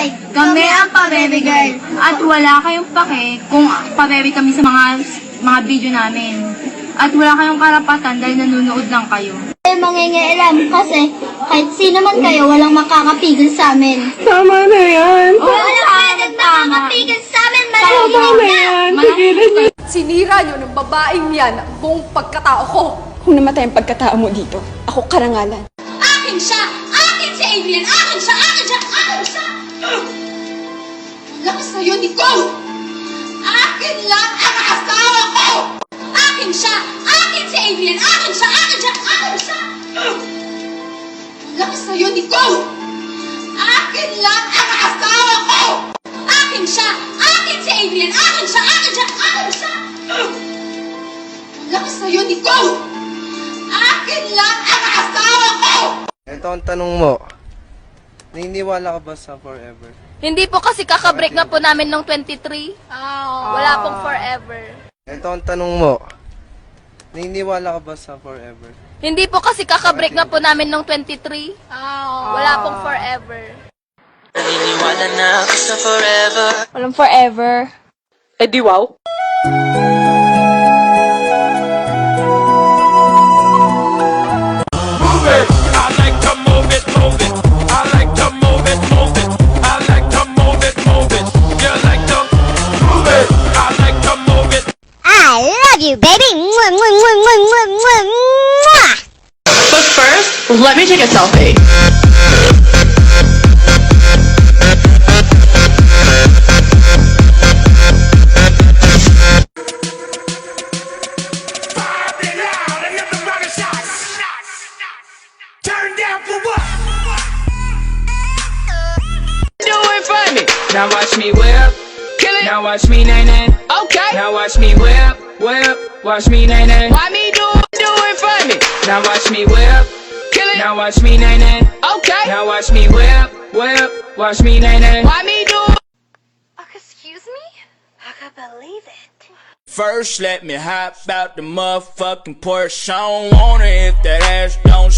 like, kami ang Pabebe Girl. At wala kayong pake kung pabebe kami sa mga mga video namin. At wala kayong karapatan dahil nanonood lang kayo. Ay, mangingialam kasi kahit sino man kayo, walang makakapigil sa amin. Tama na yan. Walang pwedeng makakapigil sa amin, Tama na yan. Tigilan niyo. Sinira niyo ng babaeng yan ang buong pagkatao ko. Kung namatay ang pagkatao mo dito, ako karangalan. Akin siya! Si Adrian! Akin siya! Akin siya! Akin siya! Lakas sa'yo, Nicole! Akin lang ang asawa ko! Akin siya! Akin si Adrian! Akin siya! Akin siya! Akin siya! Lakas sa'yo, Nicole! Akin lang ang asawa ko! Akin siya! Akin si Adrian! Akin siya! Akin siya! Akin siya! Lakas sa'yo, Nicole! Akin lang ang asawa ko! Ito ang tanong mo. Naniniwala ka ba sa forever? Hindi po kasi kakabreak na po namin nung 23. Wala pong forever. Ito ang tanong mo. Naniniwala ka ba sa forever? Hindi po kasi kakabreak na po namin nung 23. Wala pong forever. Naniniwala na ako sa forever Walang forever. Eh di wow. Love you, baby! Mwah, mwah, mwah, mwah, mwah, mwah, mwah. But first, let me take a selfie. Be loud and let the rocket shots. Turn down for what? Do it for me Now watch me whip Kill it Now watch me nay nay Okay Now watch me whip Whip Watch me nay nay. Why me do Do it for me? Now watch me whip. Kill it. Now watch me nay nay. Okay. Now watch me whip Whip Watch me nay nay. Why me do oh, Excuse me? I can't believe it. First, let me hop out the motherfucking Porsche. I don't want it if that ass don't